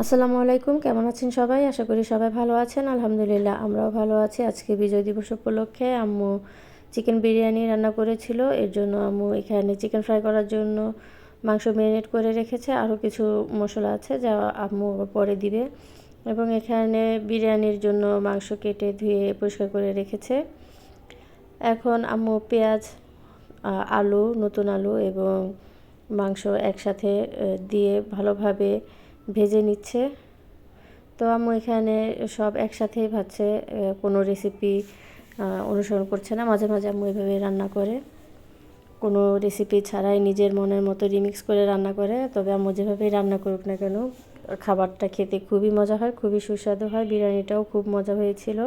আসসালামু আলাইকুম, কেমন আছেন সবাই? আশা করি সবাই ভালো আছেন। আলহামদুলিল্লাহ, আমরাও ভালো আছি। আজকে বিজয় দিবস উপলক্ষে আম্মু চিকেন বিরিয়ানি রান্না করেছিল। এর জন্য আম্মু এখানে চিকেন ফ্রাই করার জন্য মাংস ম্যারিনেট করে রেখেছে। আরও কিছু মশলা আছে যা আম্মু পরে দিবে। এবং এখানে বিরিয়ানির জন্য মাংস কেটে ধুয়ে পরিষ্কার করে রেখেছে। এখন আম্মু পেঁয়াজ আলু, নতুন আলু এবং মাংস একসাথে দিয়ে ভালোভাবে ভেজে নিচ্ছে। তো আম্মু এখানে সব একসাথেই ভাজছে কোনো রেসিপি অনুসরণ করছে না। মাঝে মাঝে আম্মু এভাবে রান্না করে। কোনো রেসিপি ছাড়াই নিজের মনের মতো রিমিক্স করে রান্না করে। তবে আম্মু যেভাবেই রান্না করুক না কেন, খাবারটা খেতে খুবই মজা হয়, খুবই সুস্বাদু হয়, বিরিয়ানিটাও খুব মজা হয়েছিল।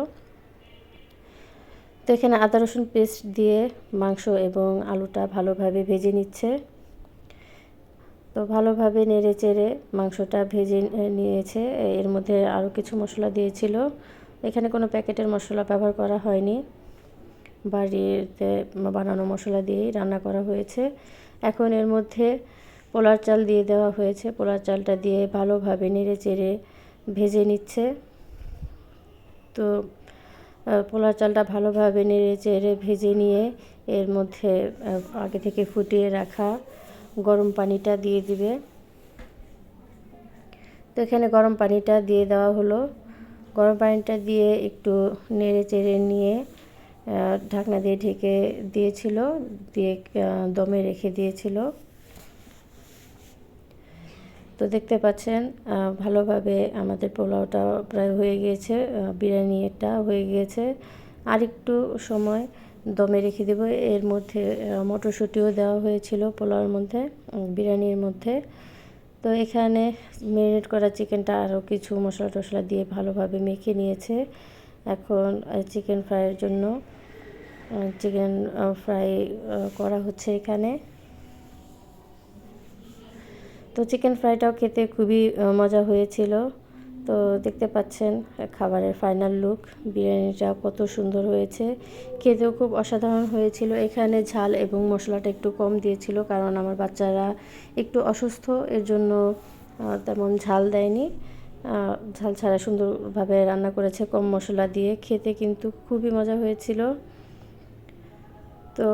তো এখানে আদা রসুন পেস্ট দিয়ে মাংস এবং আলুটা ভালোভাবে ভেজে নিচ্ছে। তো ভালোভাবে নেড়ে চেড়ে মাংসটা ভেজে নিয়েছে। এর মধ্যে আরও কিছু মশলা দিয়েছিল। এখানে কোনো প্যাকেটের মশলা ব্যবহার করা হয়নি। বাড়িতে বানানো মশলা দিয়েই রান্না করা হয়েছে। এখন এর মধ্যে পোলার চাল দিয়ে দেওয়া হয়েছে। পোলার চালটা দিয়ে ভালোভাবে নেড়ে চেড়ে ভেজে নিচ্ছে। তো পোলার চালটা ভালোভাবে নেড়ে চেড়ে ভেজে নিয়ে এর মধ্যে আগে থেকে ফুটিয়ে রাখা গরম পানিটা দিয়ে দিবে। তো এখানে গরম পানিটা দিয়ে দেওয়া হলো। গরম পানিটা দিয়ে একটু নেড়ে চেড়ে নিয়ে ঢাকনা দিয়ে ঢেকে দিয়েছিল, দিয়ে দমে রেখে দিয়েছিল। তো দেখতে পাচ্ছেন ভালোভাবে আমাদের পোলাওটা প্রায় হয়ে গিয়েছে বিরিয়ানিটা হয়ে গিয়েছে। আর একটু সময় দমে রেখে দেবো। এর মধ্যে মটরশুঁটিও দেওয়া হয়েছিল পোলাওর মধ্যে বিরিয়ানির মধ্যে। তো এখানে ম্যারিনেট করা চিকেনটা আরও কিছু মশলা টশলা দিয়ে ভালোভাবে মেখে নিয়েছে। এখন চিকেন ফ্রাইয়ের জন্য চিকেন ফ্রাই করা হচ্ছে এখানে। তো চিকেন ফ্রাইটাও খেতে খুবই মজা হয়েছিল। তো দেখতে পাচ্ছেন খাবারের ফাইনাল লুক বিরিয়ানিটা কত সুন্দর হয়েছে। খেতেও খুব অসাধারণ হয়েছিল। এখানে ঝাল এবং মশলাটা একটু কম দিয়েছিল কারণ আমার বাচ্চারা একটু অসুস্থ এর জন্য তেমন ঝাল দেয়নি। ঝাল ছাড়া সুন্দরভাবে রান্না করেছে কম মশলা দিয়ে। খেতে কিন্তু খুবই মজা হয়েছিল। তো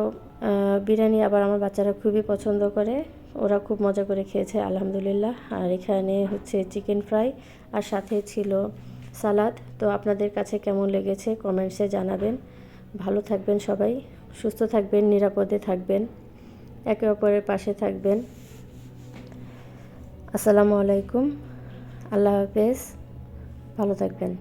বিরিয়ানি আবার আমার বাচ্চারা খুবই পছন্দ করে। ওরা খুব মজা করে খেয়েছে, আলহামদুলিল্লাহ। আর এখানে হচ্ছে চিকেন ফ্রাই আর সাথে ছিল সালাদ। তো আপনাদের কাছে কেমন লেগেছে কমেন্টসে জানাবেন। ভালো থাকবেন সবাই, সুস্থ থাকবেন, নিরাপদে থাকবেন, একে অপরের পাশে থাকবেন। আসসালামু আলাইকুম, আল্লাহ হাফেজ, ভালো থাকবেন।